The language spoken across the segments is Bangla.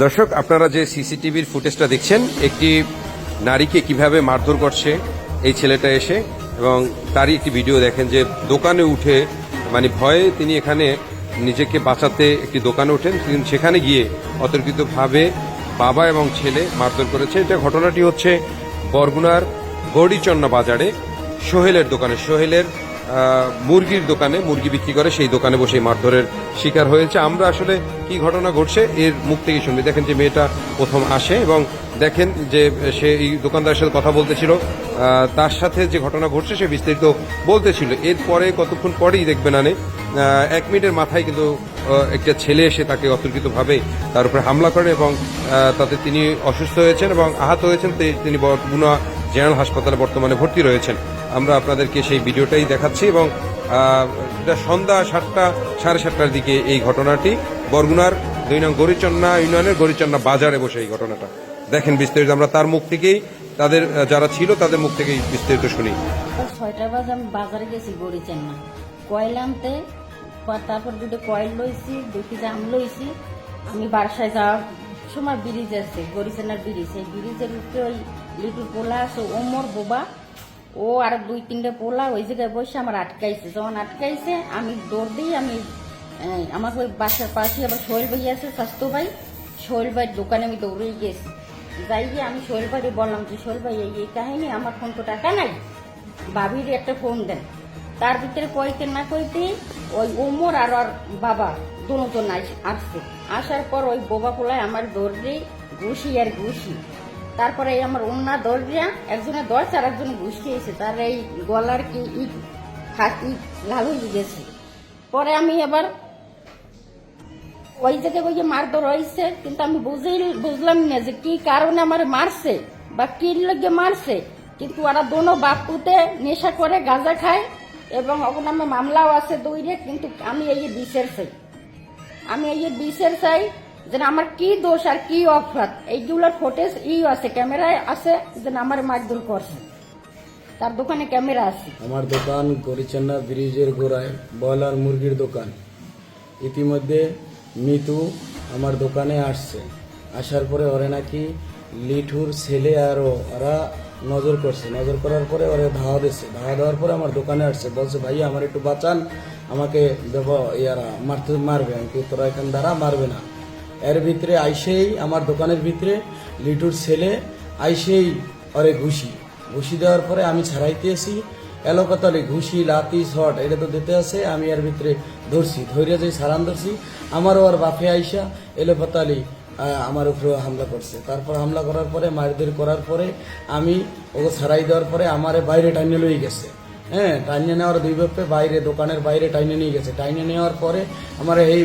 দর্শক, আপনারা যে সিসিটিভির ফুটেজটা দেখছেন, একটি নারীকে কীভাবে মারধর করছে এই ছেলেটা এসে এবং তারই একটি ভিডিও দেখেন যে দোকানে উঠে মানে ভয়ে তিনি এখানে নিজেকে বাঁচাতে একটি দোকানে ওঠেন। তিনি সেখানে গিয়ে অতর্কিতভাবে বাবা এবং ছেলে মারধর করেছে। এটা ঘটনাটি হচ্ছে বরগুনার গৌরীচন্না বাজারে সোহেলের দোকানে। সোহেলের মুরগির দোকানে মুরগি বিক্রি করে, সেই দোকানে বসে মারধরের শিকার হয়েছে। আমরা আসলে কি ঘটনা ঘটছে, এর মুখ থেকে শুনবি দেখেন যে মেয়েটা প্রথম আসে এবং দেখেন যে সে এই দোকানদারের সাথে কথা বলতেছিল। তার সাথে যে ঘটনা ঘটছে, সে বিস্তারিত বলতেছিল। এরপরে কতক্ষণ পরেই দেখবেন আনে এক মিনিটের মাথায় কিন্তু একটা ছেলে এসে তাকে অতর্কিতভাবে তার উপরে হামলা করে এবং তাতে তিনি অসুস্থ হয়েছেন এবং আহত হয়েছেন। তিনি বরগুনা জেনারেল হাসপাতালে বর্তমানে ভর্তি রয়েছেন। আমরা আপনাদেরকে সেই ভিডিওটাই দেখাচ্ছি এবং সন্ধ্যা সাতটা, সাড়ে সাতটার দিকে এই ঘটনাটি। বরগুনার দুই নং গরিচন্না ইউনিয়নের গরিচন্না বাজারে বসে এই ঘটনাটা। দেখেন বিস্তারিত, আমরা তার মুখ থেকেই, তাদের যারা ছিল তাদের মুখ থেকেই বিস্তারিত শুনি। ছয়টা বাজে আমি বাজারে গেছি গড়িছেন না কয়েল আনতে তারপর দুটো কয়েল লইছি দুই কেজি আম লইছি। আমি বাসায় যাওয়ার সময় ব্রিজ আছে গড়িচেনার ব্রিজ। এই ব্রিজের উপরে ওই লিটুর পোলা আছে, ওমর বোবা। ও আর দুই তিনটে পোলা ওই জায়গায় বসে আমার আটকাইছে। যখন আটকাইছে, আমি দৌড় দিই আমি আমার ওই বাসার পাশে আবার সোহেল ভাই আছে, স্বাস্থ্য ভাই। সোহেল ভাইয়ের দোকানে আমি দৌড়ে গেছি। যাই গিয়ে আমি সোহেল ভাইকে বললাম যে সোহেল ভাই, এই এই কাহিনী আমার ফোন তো টাকা নাই। বাবির একটা ফোন দেন। তার ভিতরে কইতে না কইতে ওই ওমর আর ওর বাবা দুজন আসছে। আসার পর ওই বোবা পোলায় আমার দৌড় দিই ঘুষি আর ঘুষি। তারপরে আমার অন্যা দৌড়িয়া একজনের দশ আর একজন ঘুষি এসে তার এই গলার কি ইট লাল হয়ে গেছে। পরে আমি আবার ওই জায়গায় ওই যে মারধর হয়েছে, কিন্তু আমি বুঝেই, বুঝলাম না যে কি কারণে আমার মারছে বা কি লগে মারছে। কিন্তু ওরা দোনো বাপুতে নেশা করে গাঁজা খায় এবং ওখানে আমার মামলাও আছে দৌড়ে কিন্তু আমি এই যে বিচার চাই। আমি এই যে বিচার চাই যে আমার কি দোষ আর কি অপরাধ, এইগুলোর ফুটেজ ই আছে, ক্যামেরায় আছে যে আমার মারধর করছে। তার দোকানে ক্যামেরা আছে। আমার দোকান গরিচান্না ব্রিজের গোড়ায়, ব্রয়লার মুরগির দোকান। ইতিমধ্যে মিতু আমার দোকানে আসছে। আসার পরে ওরে নাকি লিঠুর ছেলে আর ওরা নজর করছে। নজর করার পরে ওরে ধাওয়া দিচ্ছে। ধাওয়া দেওয়ার পরে আমার দোকানে আসছে। বলছে, ভাই, আমার একটু বাঁচান। আমাকে দেখো ইয়ারা মারতে, মারবে। তোরা এখান দ্বারা মারবে না? এর ভিতরে আইসেই আমার দোকানের ভিতরে লিটুর ছেলে আইসেই ওরে ঘুষি। ঘুষি দেওয়ার পরে আমি ছাড়াইতে আসি এলোকাতালি ঘুষি লাতি শট, এটা তো দিতে আছে, আমি এর ভিতরে ধরছি ধৈর্য যে সারান ধরছি। আমারও আর বাপে আইসা এলোপাতালি আমার উপরে হামলা করছে। তারপর হামলা করার পরে, মারধর করার পরে আমি ওকে ছাড়াই দেওয়ার পরে আমারে বাইরে টাইনে লই গেছে। হ্যাঁ টাইনে নেওয়ার দুই ব্যাপে বাইরে, দোকানের বাইরে টাইনে নিয়ে গেছে। টাইনে নেওয়ার পরে আমার এই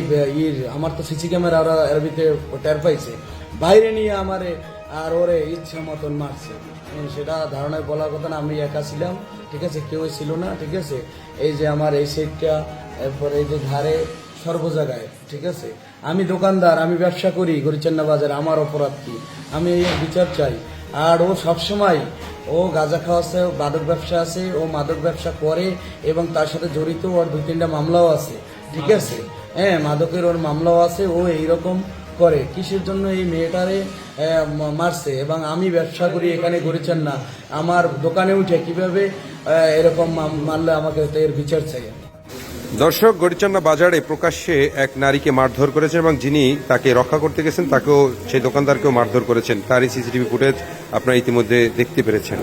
আমার তো সিসি ক্যামেরা ওরা এর টের পাইছে। বাইরে নিয়ে আমারে আর ওরে ইচ্ছা মতন মারছে। সেটা ধারণায় বলার কথা না, আমি একা ছিলাম, ঠিক আছে? কেউ ছিল না, ঠিক আছে? এই যে আমার এই সাইডটা এরপর এই যে ধারে সর্ব জায়গায়, ঠিক আছে? আমি দোকানদার, আমি ব্যবসা করি, গরিচান্না বাজার, আমার অপরাধ কি? আমি এই বিচার চাই। আর ও সবসময় ও গাঁজা খাওয়া আছে ও মাদক ব্যবসা আছে ও মাদক ব্যবসা করে এবং তার সাথে জড়িত ওর দুই তিনটা মামলাও আছে। ঠিক আছে? হ্যাঁ মাদকের ওর মামলাও আছে ও এইরকম করে। কিসের জন্য এই মেয়েটারে মারছে? এবং আমি ব্যবসা করি এখানে করেছেন না। আমার দোকানে উঠে কীভাবে এরকম মারলে আমাকে এর বিচার চাই? দর্শক গরিচন্না বাজারে প্রকাশ্যে এক নারীকে মারধর করেছেন এবং যিনি তাকে রক্ষা করতে গেছেন, তাকেও সেই দোকানদারকেও মারধর করেছেন। তারই সিসিটিভি ফুটেজ আপনারা ইতিমধ্যে দেখতে পেরেছেন।